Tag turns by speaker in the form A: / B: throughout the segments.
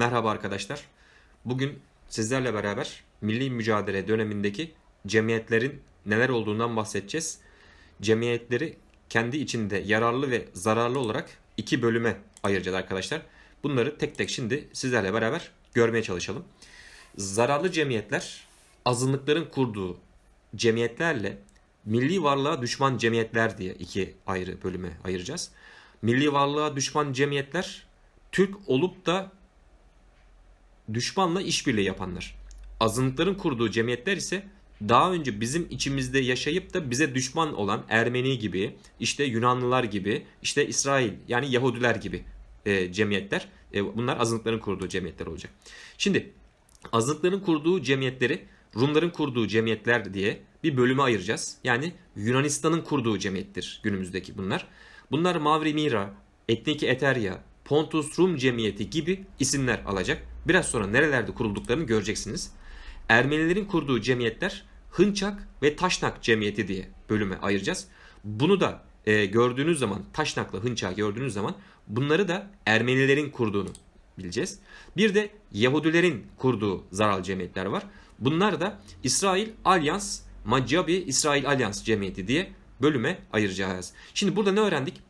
A: Merhaba arkadaşlar. Bugün sizlerle beraber milli mücadele dönemindeki cemiyetlerin neler olduğundan bahsedeceğiz. Cemiyetleri kendi içinde yararlı ve zararlı olarak iki bölüme ayıracağız arkadaşlar. Bunları tek tek şimdi sizlerle beraber görmeye çalışalım. Zararlı cemiyetler azınlıkların kurduğu cemiyetlerle milli varlığa düşman cemiyetler diye iki ayrı bölüme ayıracağız. Milli varlığa düşman cemiyetler Türk olup da düşmanla işbirliği yapanlar. Azınlıkların kurduğu cemiyetler ise daha önce bizim içimizde yaşayıp da bize düşman olan Ermeni gibi, işte Yunanlılar gibi, işte İsrail yani Yahudiler gibi e, cemiyetler. E, bunlar azınlıkların kurduğu cemiyetler olacak. Şimdi azınlıkların kurduğu cemiyetleri Rumların kurduğu cemiyetler diye bir bölüme ayıracağız. Yani Yunanistan'ın kurduğu cemiyettir günümüzdeki bunlar. Bunlar Mavri Mira, Etniki Eterya, Pontus Rum Cemiyeti gibi isimler alacak. Biraz sonra nerelerde kurulduklarını göreceksiniz. Ermenilerin kurduğu cemiyetler Hınçak ve Taşnak Cemiyeti diye bölüme ayıracağız. Bunu da e, gördüğünüz zaman Taşnak'la Hınçak'ı gördüğünüz zaman bunları da Ermenilerin kurduğunu bileceğiz. Bir de Yahudilerin kurduğu zaral cemiyetler var. Bunlar da İsrail Alyans, Maccabi İsrail Alyans Cemiyeti diye bölüme ayıracağız. Şimdi burada ne öğrendik?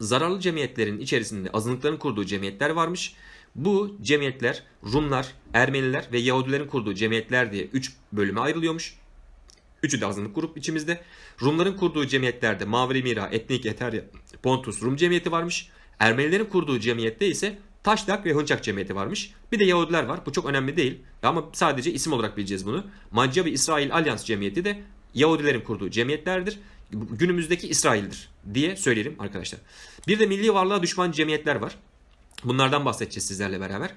A: Zararlı cemiyetlerin içerisinde azınlıkların kurduğu cemiyetler varmış. Bu cemiyetler Rumlar, Ermeniler ve Yahudilerin kurduğu cemiyetler diye 3 bölüme ayrılıyormuş. Üçü de azınlık grup içimizde. Rumların kurduğu cemiyetlerde Mavri Mira, Etnik Eterya, Pontus Rum cemiyeti varmış. Ermenilerin kurduğu cemiyette ise Taşnak ve Hınçak cemiyeti varmış. Bir de Yahudiler var. Bu çok önemli değil. Ama sadece isim olarak bileceğiz bunu. Maccabi İsrail Alyans cemiyeti de Yahudilerin kurduğu cemiyetlerdir. Günümüzdeki İsrail'dir diye söyleyelim arkadaşlar. Bir de milli varlığa düşman cemiyetler var. Bunlardan bahsedeceğiz sizlerle beraber.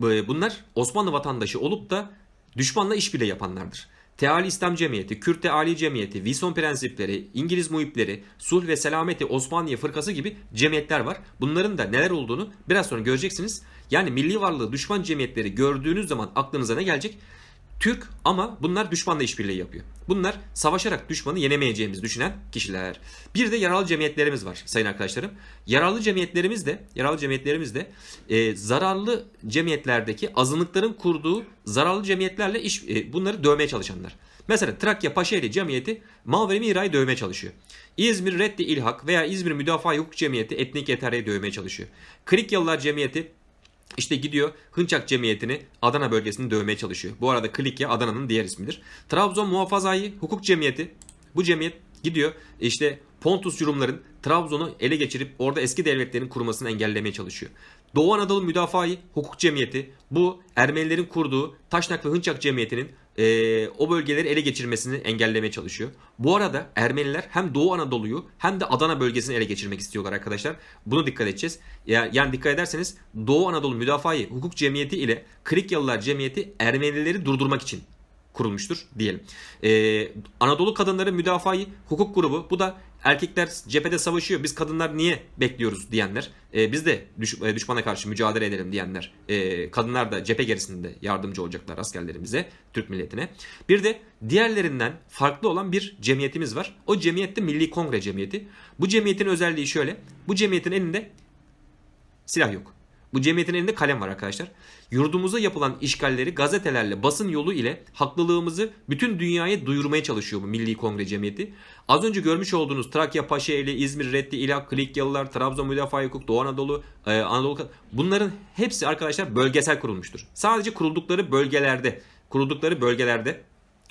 A: Bunlar Osmanlı vatandaşı olup da düşmanla işbirliği yapanlardır. Teali İslam Cemiyeti, Kürt Teali Cemiyeti, Vison Prensipleri, İngiliz Muhipleri, Sulh ve Selameti Osmaniye Fırkası gibi cemiyetler var. Bunların da neler olduğunu biraz sonra göreceksiniz. Yani milli varlığı düşman cemiyetleri gördüğünüz zaman aklınıza ne gelecek? Türk ama bunlar düşmanla işbirliği yapıyor. Bunlar savaşarak düşmanı yenemeyeceğimizi düşünen kişiler. Bir de yararlı cemiyetlerimiz var sayın arkadaşlarım. Yararlı cemiyetlerimiz de, yararlı cemiyetlerimiz de e, zararlı cemiyetlerdeki azınlıkların kurduğu zararlı cemiyetlerle iş e, bunları dövmeye çalışanlar. Mesela Trakya Paşaeli Cemiyeti Mavri Mira'yı dövmeye çalışıyor. İzmir Reddi İlhak veya İzmir Müdafaa Hukuk Cemiyeti Etnik Yeterli'yi dövmeye çalışıyor. Klikyalılar Cemiyeti işte gidiyor Hınçak Cemiyeti'ni Adana bölgesini dövmeye çalışıyor. Bu arada Klikya Adana'nın diğer ismidir. Trabzon Muhafazayı Hukuk Cemiyeti. Bu cemiyet gidiyor işte Pontus Rumların Trabzon'u ele geçirip orada eski devletlerin kurmasını engellemeye çalışıyor. Doğu Anadolu Müdafaa-i Hukuk Cemiyeti bu Ermenilerin kurduğu Taşnak ve Hınçak Cemiyeti'nin e, o bölgeleri ele geçirmesini engellemeye çalışıyor. Bu arada Ermeniler hem Doğu Anadolu'yu hem de Adana bölgesini ele geçirmek istiyorlar arkadaşlar. Bunu dikkat edeceğiz. Yani, dikkat ederseniz Doğu Anadolu Müdafaa-i Hukuk Cemiyeti ile Krikyalılar Cemiyeti Ermenileri durdurmak için kurulmuştur diyelim. Ee, Anadolu Kadınları Müdafaa-i Hukuk Grubu bu da erkekler cephede savaşıyor biz kadınlar niye bekliyoruz diyenler. Ee, biz de düş, e, düşmana karşı mücadele edelim diyenler. Ee, kadınlar da cephe gerisinde yardımcı olacaklar askerlerimize, Türk milletine. Bir de diğerlerinden farklı olan bir cemiyetimiz var. O cemiyette Milli Kongre Cemiyeti. Bu cemiyetin özelliği şöyle. Bu cemiyetin elinde silah yok. Bu cemiyetin elinde kalem var arkadaşlar. Yurdumuza yapılan işgalleri gazetelerle, basın yolu ile haklılığımızı bütün dünyaya duyurmaya çalışıyor bu Milli Kongre Cemiyeti. Az önce görmüş olduğunuz Trakya, Paşaeli, İzmir, Reddi, İlak, Klikyalılar, Trabzon Müdafaa Hukuk, Doğu Anadolu, e, Anadolu bunların hepsi arkadaşlar bölgesel kurulmuştur. Sadece kuruldukları bölgelerde, kuruldukları bölgelerde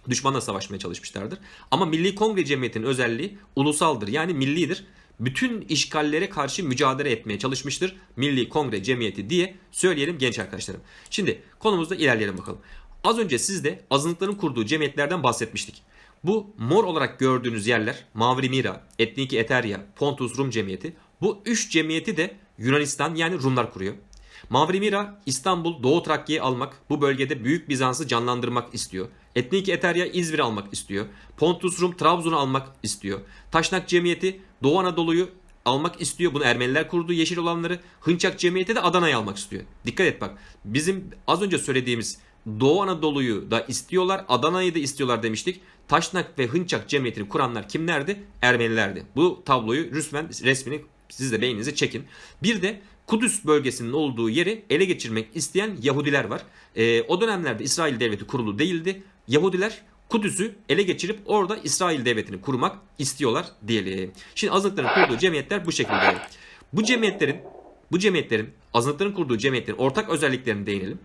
A: düşmanla savaşmaya çalışmışlardır. Ama Milli Kongre Cemiyeti'nin özelliği ulusaldır yani millidir bütün işgallere karşı mücadele etmeye çalışmıştır Milli Kongre Cemiyeti diye söyleyelim genç arkadaşlarım. Şimdi konumuzda ilerleyelim bakalım. Az önce sizde azınlıkların kurduğu cemiyetlerden bahsetmiştik. Bu mor olarak gördüğünüz yerler Mavri Mira, Etniki Eterya, Pontus Rum Cemiyeti. Bu üç cemiyeti de Yunanistan yani Rumlar kuruyor. Mavri Mira İstanbul Doğu Trakya'yı almak, bu bölgede Büyük Bizans'ı canlandırmak istiyor. Etnik Eterya İzmir almak istiyor. Pontus Rum Trabzon'u almak istiyor. Taşnak Cemiyeti Doğu Anadolu'yu almak istiyor. Bunu Ermeniler kurdu yeşil olanları. Hınçak Cemiyeti de Adana'yı almak istiyor. Dikkat et bak. Bizim az önce söylediğimiz Doğu Anadolu'yu da istiyorlar, Adana'yı da istiyorlar demiştik. Taşnak ve Hınçak Cemiyeti'ni kuranlar kimlerdi? Ermenilerdi. Bu tabloyu resmen resmini siz de beyninize çekin. Bir de Kudüs bölgesinin olduğu yeri ele geçirmek isteyen Yahudiler var. Ee, o dönemlerde İsrail devleti kurulu değildi. Yahudiler Kudüs'ü ele geçirip orada İsrail devletini kurmak istiyorlar diyelim. Şimdi azınlıkların kurduğu cemiyetler bu şekilde. Bu cemiyetlerin bu cemiyetlerin azınlıkların kurduğu cemiyetlerin ortak özelliklerine değinelim.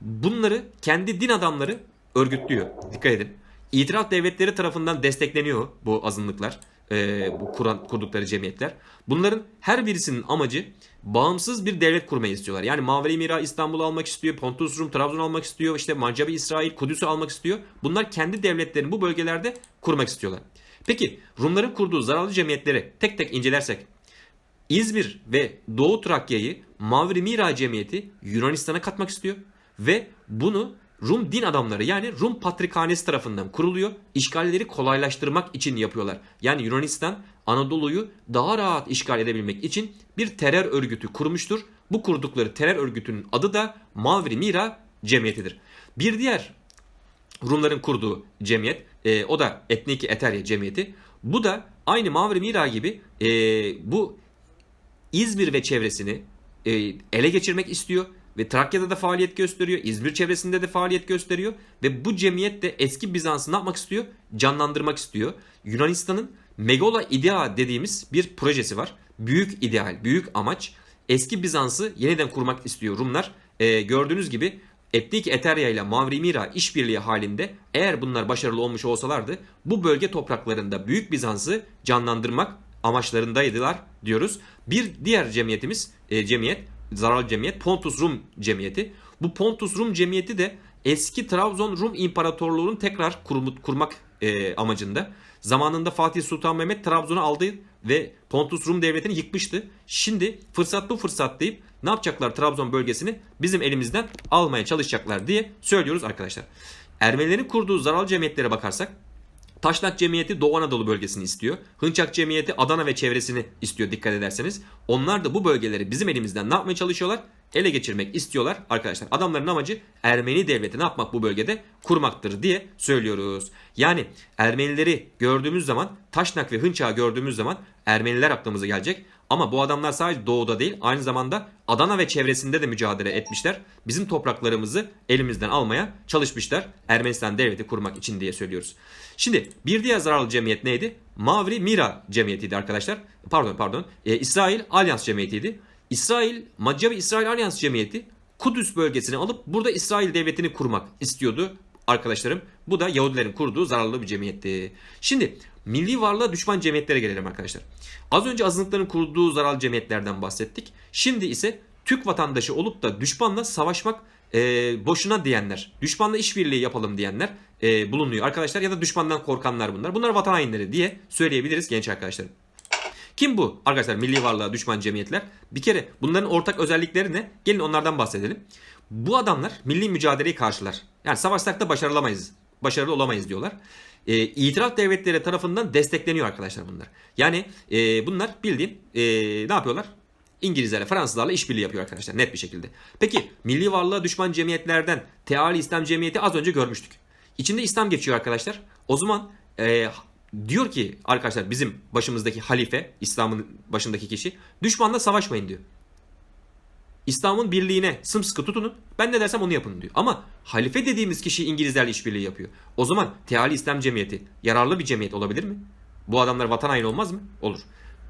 A: Bunları kendi din adamları örgütlüyor. Dikkat edin. İtiraf devletleri tarafından destekleniyor bu azınlıklar. E, bu kuran, kurdukları cemiyetler. Bunların her birisinin amacı bağımsız bir devlet kurmayı istiyorlar. Yani Maveri Mira İstanbul'u almak istiyor, Pontus Rum Trabzon almak istiyor, işte Mancabi İsrail Kudüs'ü almak istiyor. Bunlar kendi devletlerini bu bölgelerde kurmak istiyorlar. Peki Rumların kurduğu zararlı cemiyetleri tek tek incelersek İzmir ve Doğu Trakya'yı Mavri Mira Cemiyeti Yunanistan'a katmak istiyor ve bunu Rum din adamları yani Rum Patrikhanesi tarafından kuruluyor. İşgalleri kolaylaştırmak için yapıyorlar. Yani Yunanistan Anadolu'yu daha rahat işgal edebilmek için bir terör örgütü kurmuştur. Bu kurdukları terör örgütünün adı da Mavri Mira Cemiyetidir. Bir diğer Rumların kurduğu cemiyet. e, o da Etniki Eterya Cemiyeti. Bu da aynı Mavri Mira gibi e, bu İzmir ve çevresini e, ele geçirmek istiyor ve Trakya'da da faaliyet gösteriyor. İzmir çevresinde de faaliyet gösteriyor ve bu cemiyet de eski Bizans'ı ne yapmak istiyor? Canlandırmak istiyor. Yunanistan'ın Megola Idea dediğimiz bir projesi var. Büyük ideal, büyük amaç. Eski Bizans'ı yeniden kurmak istiyor Rumlar. E, gördüğünüz gibi Etnik Eterya ile Mavri Mira işbirliği halinde eğer bunlar başarılı olmuş olsalardı bu bölge topraklarında Büyük Bizans'ı canlandırmak amaçlarındaydılar diyoruz. Bir diğer cemiyetimiz e, cemiyet zararlı cemiyet Pontus Rum cemiyeti. Bu Pontus Rum cemiyeti de eski Trabzon Rum İmparatorluğu'nun tekrar kurumu- kurmak e, amacında. Zamanında Fatih Sultan Mehmet Trabzon'u aldı ve Pontus Rum devletini yıkmıştı. Şimdi fırsat bu fırsat deyip ne yapacaklar Trabzon bölgesini bizim elimizden almaya çalışacaklar diye söylüyoruz arkadaşlar. Ermenilerin kurduğu zararlı cemiyetlere bakarsak Taşnak Cemiyeti Doğu Anadolu bölgesini istiyor. Hınçak Cemiyeti Adana ve çevresini istiyor dikkat ederseniz. Onlar da bu bölgeleri bizim elimizden ne yapmaya çalışıyorlar? Ele geçirmek istiyorlar arkadaşlar. Adamların amacı Ermeni devleti ne yapmak bu bölgede? Kurmaktır diye söylüyoruz. Yani Ermenileri gördüğümüz zaman Taşnak ve Hınçak'ı gördüğümüz zaman Ermeniler aklımıza gelecek. Ama bu adamlar sadece doğuda değil aynı zamanda Adana ve çevresinde de mücadele etmişler. Bizim topraklarımızı elimizden almaya çalışmışlar. Ermenistan devleti kurmak için diye söylüyoruz. Şimdi bir diğer zararlı cemiyet neydi? Mavri Mira cemiyetiydi arkadaşlar. Pardon pardon. Ee, İsrail Alyans cemiyetiydi. İsrail, Macabi İsrail Alyans cemiyeti Kudüs bölgesini alıp burada İsrail devletini kurmak istiyordu arkadaşlarım. Bu da Yahudilerin kurduğu zararlı bir cemiyetti. Şimdi milli varlığa düşman cemiyetlere gelelim arkadaşlar. Az önce azınlıkların kurduğu zararlı cemiyetlerden bahsettik. Şimdi ise Türk vatandaşı olup da düşmanla savaşmak e, boşuna diyenler, düşmanla işbirliği yapalım diyenler e, bulunuyor arkadaşlar ya da düşmandan korkanlar bunlar. Bunlar vatan hainleri diye söyleyebiliriz genç arkadaşlarım. Kim bu arkadaşlar milli varlığa düşman cemiyetler? Bir kere bunların ortak özellikleri ne? Gelin onlardan bahsedelim. Bu adamlar milli mücadeleyi karşılar. Yani savaşsak da başarılamayız. Başarılı olamayız diyorlar. E, itiraf devletleri tarafından destekleniyor arkadaşlar bunlar. Yani e, bunlar bildiğin e, ne yapıyorlar? İngilizlerle, Fransızlarla işbirliği yapıyor arkadaşlar net bir şekilde. Peki milli varlığa düşman cemiyetlerden Teali İslam Cemiyeti az önce görmüştük. İçinde İslam geçiyor arkadaşlar. O zaman e, diyor ki arkadaşlar bizim başımızdaki halife, İslam'ın başındaki kişi düşmanla savaşmayın diyor. İslam'ın birliğine sımsıkı tutunun. Ben ne dersem onu yapın diyor. Ama halife dediğimiz kişi İngilizlerle işbirliği yapıyor. O zaman Teali İslam Cemiyeti yararlı bir cemiyet olabilir mi? Bu adamlar vatan haini olmaz mı? Olur.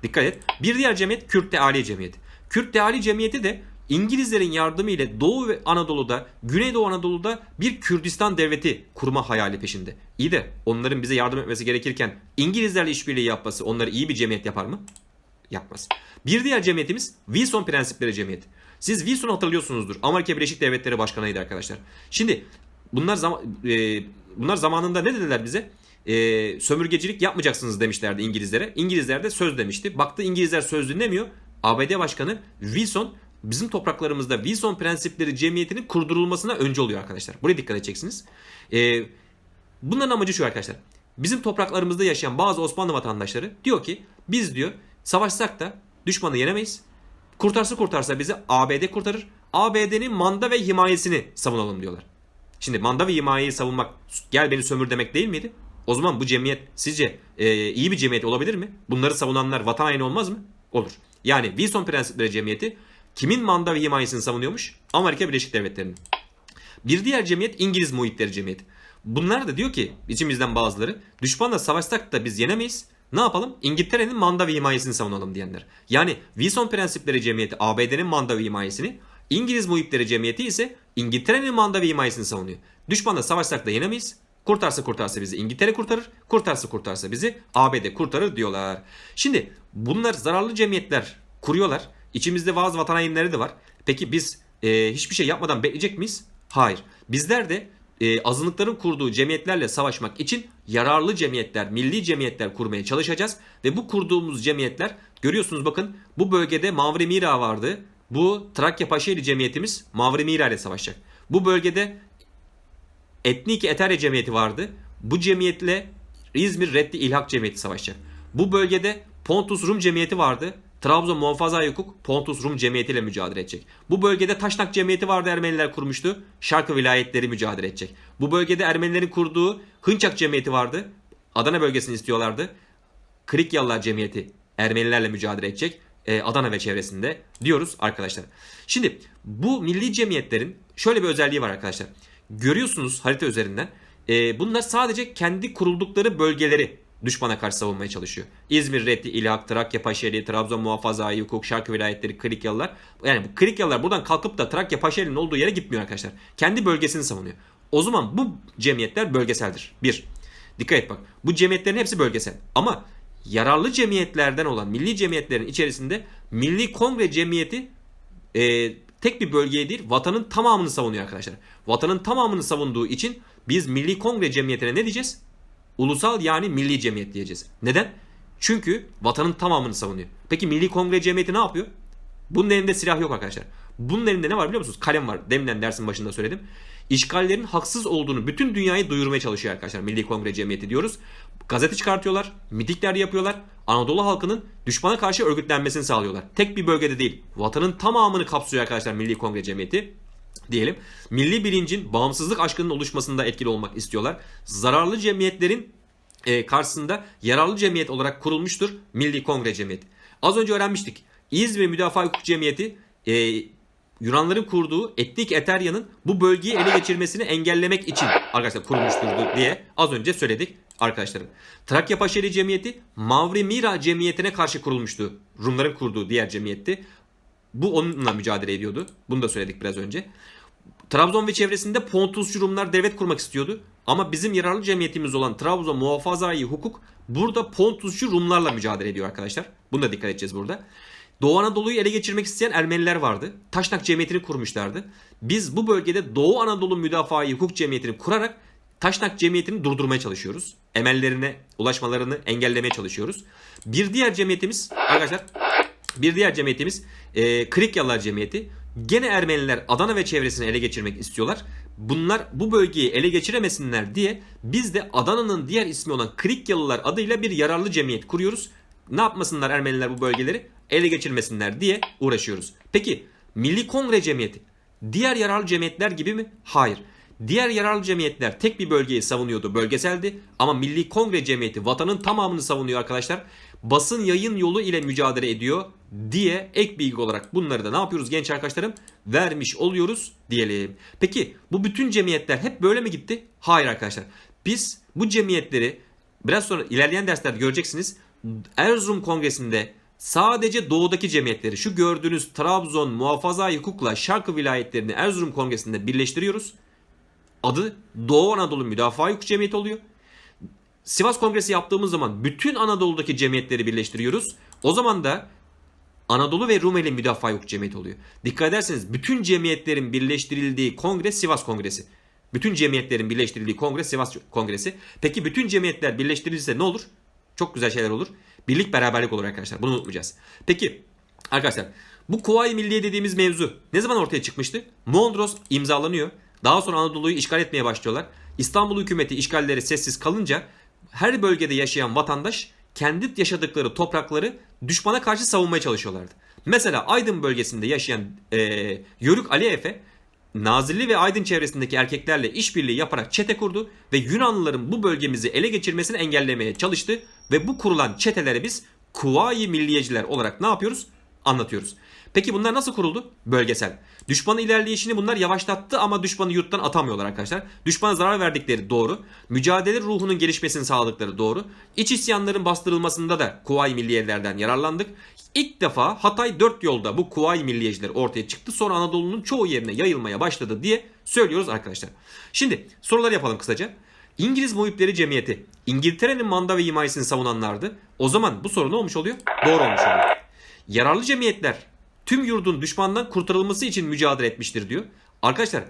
A: Dikkat et. Bir diğer cemiyet Kürt Teali Cemiyeti. Kürt Teali Cemiyeti de İngilizlerin yardımı ile Doğu ve Anadolu'da, Güneydoğu Anadolu'da bir Kürdistan devleti kurma hayali peşinde. İyi de onların bize yardım etmesi gerekirken İngilizlerle işbirliği yapması onları iyi bir cemiyet yapar mı? Yapmaz. Bir diğer cemiyetimiz Wilson Prensipleri Cemiyeti. Siz Wilson hatırlıyorsunuzdur. Amerika Birleşik Devletleri Başkanı'ydı arkadaşlar. Şimdi bunlar zaman e, bunlar zamanında ne dediler bize? E, sömürgecilik yapmayacaksınız demişlerdi İngilizlere. İngilizler de söz demişti. Baktı İngilizler söz dinlemiyor. ABD Başkanı Wilson bizim topraklarımızda Wilson Prensipleri Cemiyeti'nin kurdurulmasına önce oluyor arkadaşlar. Buraya dikkat edeceksiniz. E, bunların amacı şu arkadaşlar. Bizim topraklarımızda yaşayan bazı Osmanlı vatandaşları diyor ki biz diyor savaşsak da düşmanı yenemeyiz. Kurtarsa kurtarsa bizi ABD kurtarır. ABD'nin manda ve himayesini savunalım diyorlar. Şimdi manda ve himayeyi savunmak gel beni sömür demek değil miydi? O zaman bu cemiyet sizce e, iyi bir cemiyet olabilir mi? Bunları savunanlar vatan haini olmaz mı? Olur. Yani Wilson Prensipleri Cemiyeti kimin manda ve himayesini savunuyormuş? Amerika Birleşik Devletleri'nin. Bir diğer cemiyet İngiliz Muhitleri Cemiyeti. Bunlar da diyor ki içimizden bazıları düşmanla savaşsak da biz yenemeyiz. Ne yapalım? İngiltere'nin manda ve himayesini savunalım diyenler. Yani Wilson Prensipleri Cemiyeti ABD'nin manda ve himayesini, İngiliz Muhitleri Cemiyeti ise İngiltere'nin manda ve himayesini savunuyor. Düşmanla savaşsak da yenemeyiz. Kurtarsa kurtarsa bizi İngiltere kurtarır, kurtarsa kurtarsa bizi ABD kurtarır diyorlar. Şimdi bunlar zararlı cemiyetler kuruyorlar. İçimizde bazı vatan hainleri de var. Peki biz e, hiçbir şey yapmadan bekleyecek miyiz? Hayır. Bizler de e, azınlıkların kurduğu cemiyetlerle savaşmak için yararlı cemiyetler, milli cemiyetler kurmaya çalışacağız. Ve bu kurduğumuz cemiyetler görüyorsunuz bakın bu bölgede Mavri Mira vardı. Bu Trakya Paşaeli cemiyetimiz Mavri Mira ile savaşacak. Bu bölgede Etnik Eterya Cemiyeti vardı. Bu cemiyetle İzmir Reddi İlhak Cemiyeti savaşacak. Bu bölgede Pontus Rum Cemiyeti vardı. Trabzon Muhafaza Hukuk Pontus Rum Cemiyeti ile mücadele edecek. Bu bölgede Taşnak Cemiyeti vardı Ermeniler kurmuştu. Şarkı vilayetleri mücadele edecek. Bu bölgede Ermenilerin kurduğu Hınçak Cemiyeti vardı. Adana bölgesini istiyorlardı. Krikyalılar Cemiyeti Ermenilerle mücadele edecek. Ee, Adana ve çevresinde diyoruz arkadaşlar. Şimdi bu milli cemiyetlerin şöyle bir özelliği var arkadaşlar. Görüyorsunuz harita üzerinden. Ee, bunlar sadece kendi kuruldukları bölgeleri düşmana karşı savunmaya çalışıyor. İzmir, Reddi, İlhak, Trakya, Paşeli, Trabzon Muhafaza, Hukuk, Şarkı vilayetleri, Krikyalılar. Yani bu Krikyalılar buradan kalkıp da Trakya, Paşeli'nin olduğu yere gitmiyor arkadaşlar. Kendi bölgesini savunuyor. O zaman bu cemiyetler bölgeseldir. Bir. Dikkat et bak. Bu cemiyetlerin hepsi bölgesel. Ama yararlı cemiyetlerden olan milli cemiyetlerin içerisinde Milli Kongre Cemiyeti e, tek bir bölgeye değil vatanın tamamını savunuyor arkadaşlar. Vatanın tamamını savunduğu için biz Milli Kongre Cemiyeti'ne ne diyeceğiz? Ulusal yani milli cemiyet diyeceğiz. Neden? Çünkü vatanın tamamını savunuyor. Peki Milli Kongre Cemiyeti ne yapıyor? Bunun elinde silah yok arkadaşlar. Bunun elinde ne var biliyor musunuz? Kalem var. Deminden dersin başında söyledim. İşgallerin haksız olduğunu bütün dünyayı duyurmaya çalışıyor arkadaşlar. Milli Kongre Cemiyeti diyoruz. Gazete çıkartıyorlar, mitikler yapıyorlar. Anadolu halkının düşmana karşı örgütlenmesini sağlıyorlar. Tek bir bölgede değil. Vatanın tamamını kapsıyor arkadaşlar Milli Kongre Cemiyeti diyelim. Milli bilincin bağımsızlık aşkının oluşmasında etkili olmak istiyorlar. Zararlı cemiyetlerin e, karşısında yararlı cemiyet olarak kurulmuştur Milli Kongre Cemiyeti. Az önce öğrenmiştik. İzmir Müdafaa Hukuk Cemiyeti e, Yunanların kurduğu etnik Eterya'nın bu bölgeyi ele geçirmesini engellemek için arkadaşlar kurulmuştur diye az önce söyledik arkadaşlarım. Trakya Paşeli Cemiyeti Mavri Mira Cemiyeti'ne karşı kurulmuştu. Rumların kurduğu diğer cemiyetti. Bu onunla mücadele ediyordu. Bunu da söyledik biraz önce. Trabzon ve çevresinde Pontusçu Rumlar devlet kurmak istiyordu. Ama bizim yararlı cemiyetimiz olan Trabzon Muhafazai Hukuk burada Pontusçu Rumlarla mücadele ediyor arkadaşlar. Bunu da dikkat edeceğiz burada. Doğu Anadolu'yu ele geçirmek isteyen Ermeniler vardı. Taşnak Cemiyeti'ni kurmuşlardı. Biz bu bölgede Doğu Anadolu Müdafaa Hukuk Cemiyeti'ni kurarak Taşnak Cemiyeti'ni durdurmaya çalışıyoruz. Emellerine ulaşmalarını engellemeye çalışıyoruz. Bir diğer cemiyetimiz arkadaşlar bir diğer cemiyetimiz e, Krikyalılar Cemiyeti. Gene Ermeniler Adana ve çevresini ele geçirmek istiyorlar. Bunlar bu bölgeyi ele geçiremesinler diye biz de Adana'nın diğer ismi olan Krikyalılar adıyla bir yararlı cemiyet kuruyoruz. Ne yapmasınlar Ermeniler bu bölgeleri? Ele geçirmesinler diye uğraşıyoruz. Peki Milli Kongre Cemiyeti diğer yararlı cemiyetler gibi mi? Hayır. Diğer yararlı cemiyetler tek bir bölgeyi savunuyordu, bölgeseldi. Ama Milli Kongre Cemiyeti vatanın tamamını savunuyor arkadaşlar. Basın yayın yolu ile mücadele ediyor diye ek bilgi olarak bunları da ne yapıyoruz genç arkadaşlarım? Vermiş oluyoruz diyelim. Peki bu bütün cemiyetler hep böyle mi gitti? Hayır arkadaşlar. Biz bu cemiyetleri biraz sonra ilerleyen derslerde göreceksiniz. Erzurum Kongresi'nde sadece doğudaki cemiyetleri şu gördüğünüz Trabzon, Muhafaza Hukuk'la Şarkı vilayetlerini Erzurum Kongresi'nde birleştiriyoruz. Adı Doğu Anadolu Müdafaa Hukuk Cemiyeti oluyor. Sivas Kongresi yaptığımız zaman bütün Anadolu'daki cemiyetleri birleştiriyoruz. O zaman da Anadolu ve Rumeli Müdafaa Hukuk Cemiyeti oluyor. Dikkat ederseniz bütün cemiyetlerin birleştirildiği kongre Sivas Kongresi. Bütün cemiyetlerin birleştirildiği kongre Sivas Kongresi. Peki bütün cemiyetler birleştirilirse ne olur? Çok güzel şeyler olur. Birlik beraberlik olur arkadaşlar. Bunu unutmayacağız. Peki arkadaşlar bu Kuvayi Milliye dediğimiz mevzu ne zaman ortaya çıkmıştı? Mondros imzalanıyor. Daha sonra Anadolu'yu işgal etmeye başlıyorlar. İstanbul hükümeti işgalleri sessiz kalınca her bölgede yaşayan vatandaş kendi yaşadıkları toprakları düşmana karşı savunmaya çalışıyorlardı. Mesela Aydın bölgesinde yaşayan e, Yörük Ali Nazilli ve Aydın çevresindeki erkeklerle işbirliği yaparak çete kurdu ve Yunanlıların bu bölgemizi ele geçirmesini engellemeye çalıştı ve bu kurulan çetelere biz Kuvayi Milliyeciler olarak ne yapıyoruz? Anlatıyoruz. Peki bunlar nasıl kuruldu? Bölgesel. Düşmanın ilerleyişini bunlar yavaşlattı ama düşmanı yurttan atamıyorlar arkadaşlar. Düşmana zarar verdikleri doğru. Mücadele ruhunun gelişmesini sağladıkları doğru. İç isyanların bastırılmasında da Kuvayi Milliyelerden yararlandık. İlk defa Hatay dört yolda bu Kuvayi Milliyeciler ortaya çıktı. Sonra Anadolu'nun çoğu yerine yayılmaya başladı diye söylüyoruz arkadaşlar. Şimdi sorular yapalım kısaca. İngiliz Muhipleri Cemiyeti İngiltere'nin manda ve himayesini savunanlardı. O zaman bu soru ne olmuş oluyor? Doğru olmuş oluyor. Yararlı cemiyetler tüm yurdun düşmandan kurtarılması için mücadele etmiştir diyor. Arkadaşlar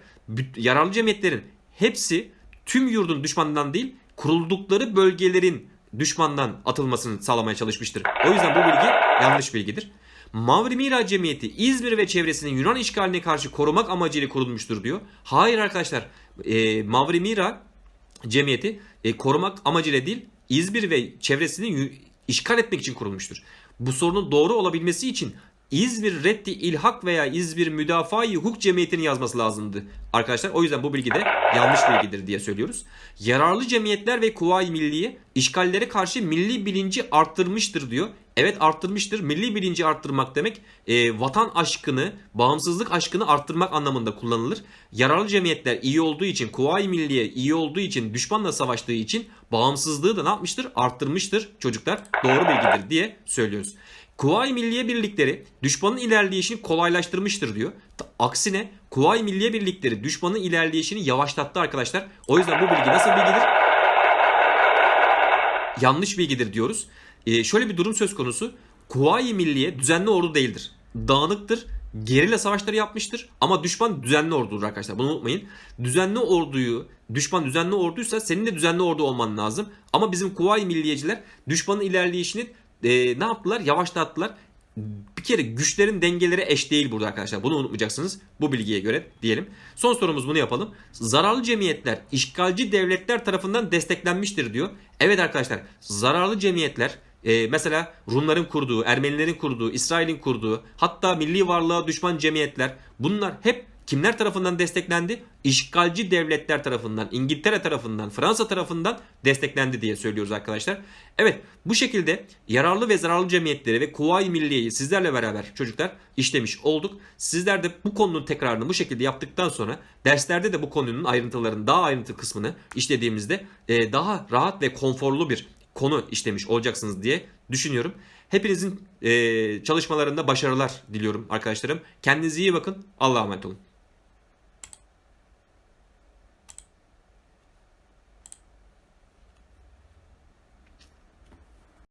A: yararlı cemiyetlerin hepsi tüm yurdun düşmandan değil kuruldukları bölgelerin düşmandan atılmasını sağlamaya çalışmıştır. O yüzden bu bilgi yanlış bilgidir. Mavri Mira Cemiyeti İzmir ve çevresinin Yunan işgaline karşı korumak amacıyla kurulmuştur diyor. Hayır arkadaşlar e, Mavri Mira Cemiyeti e, korumak amacıyla değil İzmir ve çevresini işgal etmek için kurulmuştur. Bu sorunun doğru olabilmesi için İzmir Reddi İlhak veya İzmir Müdafaa-i Hukuk Cemiyeti'ni yazması lazımdı. Arkadaşlar o yüzden bu bilgi de yanlış bilgidir diye söylüyoruz. Yararlı cemiyetler ve Kuvayi Milliye işgallere karşı milli bilinci arttırmıştır diyor. Evet arttırmıştır. Milli bilinci arttırmak demek e, vatan aşkını, bağımsızlık aşkını arttırmak anlamında kullanılır. Yararlı cemiyetler iyi olduğu için, Kuvayi Milliye iyi olduğu için, düşmanla savaştığı için bağımsızlığı da ne yapmıştır? Arttırmıştır çocuklar. Doğru bilgidir diye söylüyoruz. Kuvayi Milliye Birlikleri düşmanın ilerleyişini kolaylaştırmıştır diyor. Aksine Kuvayi Milliye Birlikleri düşmanın ilerleyişini yavaşlattı arkadaşlar. O yüzden bu bilgi nasıl bilgidir? yanlış bilgidir diyoruz. Ee, şöyle bir durum söz konusu. Kuvayi Milliye düzenli ordu değildir. Dağınıktır. Gerilla savaşları yapmıştır. Ama düşman düzenli ordudur arkadaşlar. Bunu unutmayın. Düzenli orduyu, düşman düzenli orduysa senin de düzenli ordu olman lazım. Ama bizim Kuvayi Milliyeciler düşmanın ilerleyişini e, ne yaptılar? Yavaşlattılar. Bir kere güçlerin dengeleri eş değil burada arkadaşlar. Bunu unutmayacaksınız bu bilgiye göre diyelim. Son sorumuz bunu yapalım. Zararlı cemiyetler işgalci devletler tarafından desteklenmiştir diyor. Evet arkadaşlar zararlı cemiyetler e, mesela Rumların kurduğu, Ermenilerin kurduğu, İsrail'in kurduğu hatta milli varlığa düşman cemiyetler bunlar hep kimler tarafından desteklendi? İşgalci devletler tarafından, İngiltere tarafından, Fransa tarafından desteklendi diye söylüyoruz arkadaşlar. Evet bu şekilde yararlı ve zararlı cemiyetleri ve Kuvayi Milliye'yi sizlerle beraber çocuklar işlemiş olduk. Sizler de bu konunun tekrarını bu şekilde yaptıktan sonra derslerde de bu konunun ayrıntılarını daha ayrıntı kısmını işlediğimizde e, daha rahat ve konforlu bir konu işlemiş olacaksınız diye düşünüyorum. Hepinizin e, çalışmalarında başarılar diliyorum arkadaşlarım. Kendinize iyi bakın. Allah'a emanet olun.